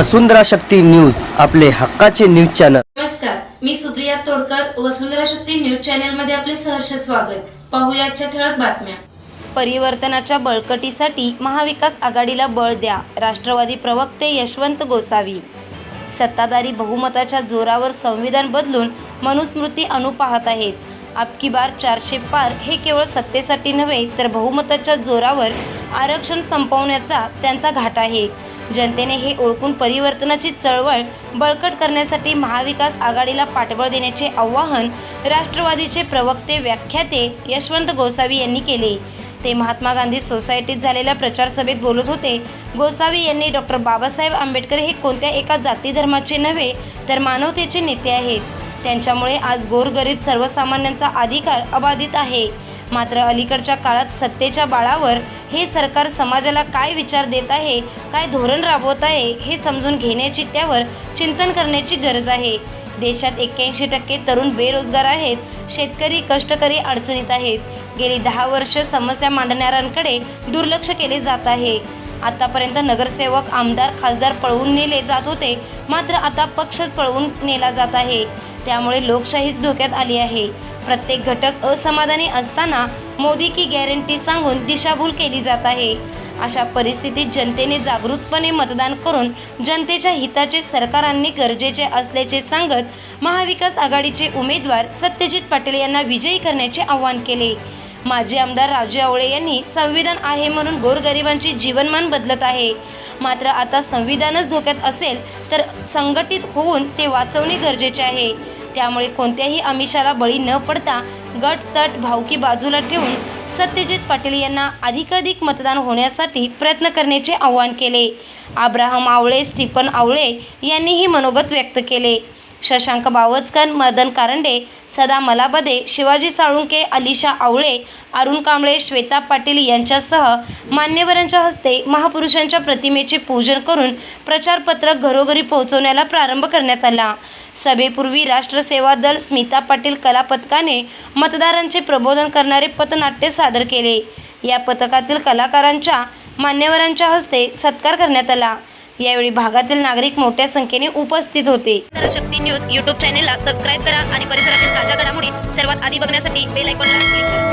वसुंधरा Shakti news आपले हक्काचे news channel. नमस्कार मी सुप्रिया तोडकर वसुंधरा शक्ती न्यूज चॅनलमध्ये आपले सहर्ष स्वागत. पाहुयाच्या ठळक बातम्या. परिवर्तनाच्या बळकटीसाठी महाविकास आघाडीला बळ द्या राष्ट्रवादी प्रवक्ते यशवंत गोसावी. सत्ताधारी बहुमताच्या जोरावर संविधान बदलून मनुस्मृती अणू पाहत आहेत. आपकी बार चारशे पार हे केवळ सत्तेसाठी नव्हे तर बहुमताच्या जोरावर आरक्षण संपवण्याचा त्यांचा घाट आहे. जनतेने हे ओळखून परिवर्तनाची चळवळ बळकट करण्यासाठी महाविकास आघाडीला पाठबळ देण्याचे आवाहन राष्ट्रवादीचे प्रवक्ते व्याख्याते यशवंत गोसावी यांनी केले. ते महात्मा गांधी सोसायटीत झालेल्या प्रचार सभेत बोलत होते गोसावी यांनी डॉक्टर बाबासाहेब आंबेडकर हे कोणत्या एका जाती धर्माचे नव्हे तर मानवतेचे नेते आहेत. त्यांच्यामुळे आज गोरगरीब सर्वसामान्यांचा अधिकार अबाधित आहे. मात्र अलीकडच्या काळात सत्तेच्या बाळावर हे सरकार समाजाला काय विचार देत आहे काय धोरण राबवत आहे हे समजून घेण्याची त्यावर चिंतन करण्याची गरज आहे. देशात एक्क्याऐंशी टक्के तरुण बेरोजगार आहेत शेतकरी कष्टकरी अडचणीत आहेत. गेली दहा वर्ष समस्या मांडणाऱ्यांकडे दुर्लक्ष केले जात आहे. आतापर्यंत नगरसेवक आमदार खासदार पळवून नेले जात होते. मात्र आता पक्षच पळवून नेला जात आहे. त्यामुळे लोकशाहीच धोक्यात आली आहे. प्रत्येक घटक असमाधानी असताना मोदी की गॅरंटी सांगून दिशाभूल केली जात आहे. अशा परिस्थितीत जनतेने जागृतपणे मतदान करून जनतेच्या हिताचे सरकारांनी गरजेचे असल्याचे सांगत महाविकास आघाडीचे उमेदवार सत्यजित पाटील यांना विजयी करण्याचे आवाहन केले. माजी आमदार राजू आवळे यांनी संविधान आहे म्हणून गोरगरिबांचे जीवनमान बदलत आहे. मात्र आता संविधानच धोक्यात असेल तर संघटित होऊन ते वाचवणे गरजेचे आहे. त्यामुळे कोणत्याही आमिषाला बळी न पडता गट तट भावकी बाजूला ठेवून सत्यजित पाटील यांना अधिकाधिक मतदान होण्यासाठी प्रयत्न करण्याचे आवाहन केले. आब्राहम आवळे स्टीफन आवळे यांनीही मनोगत व्यक्त केले. शशांक बावचकर मदन कारंडे सदा मलाबदे शिवाजी साळुंके अलिशा आवळे अरुण कांबळे श्वेता पाटील यांच्यासह मान्यवरांच्या हस्ते महापुरुषांच्या प्रतिमेचे पूजन करून प्रचारपत्रक घरोघरी पोहोचवण्याला प्रारंभ करण्यात आला. सभेपूर्वी राष्ट्रसेवा दल स्मिता पाटील कला पथकाने मतदारांचे प्रबोधन करणारे पथनाट्य सादर केले. या पथकातील कलाकारांच्या मान्यवरांच्या हस्ते सत्कार करण्यात आला. यावेळी भागातील नागरिक मोठ्या संख्येने उपस्थित होते. शक्ती न्यूज यूट्यूब चॅनेलला सबस्क्राईब करा आणि परिसरातील ताज्या घडामोडी सर्वात आधी बघण्यासाठी बेल आयकॉनला क्लिक करा.